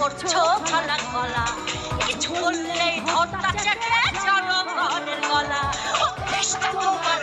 করছ? ভালা গলা। ছুললেই ধরটা চেটে চলো গলা। ও কৃষ্ণ তোমার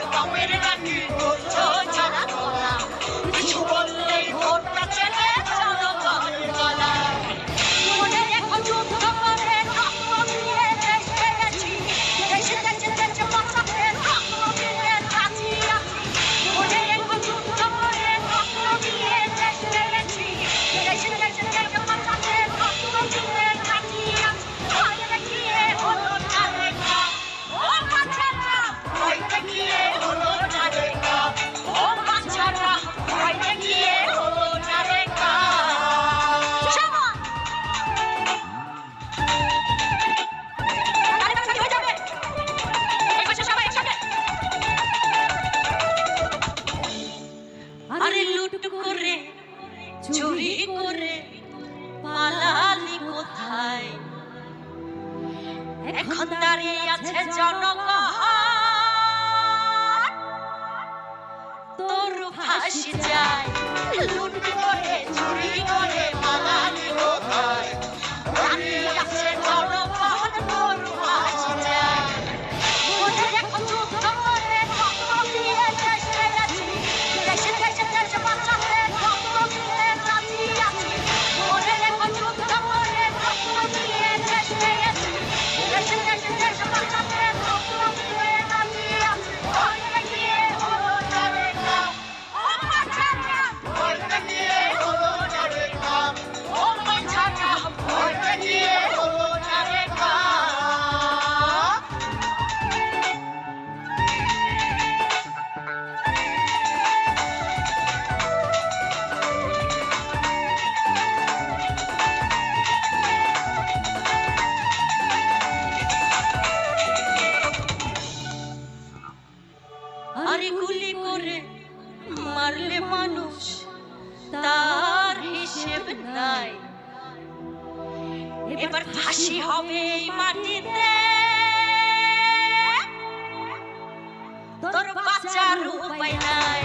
চুরি করে পালালি কোথায়? এখন দাঁড়িয়ে আছে জনগণ তোর ফাঁসি যায় আরে গুলি করে মারলে মানুষ তার হিসেব নাই। এবার ফাঁসি হবে এই মাটিতে। তোর বাঁচার উপায় নাই।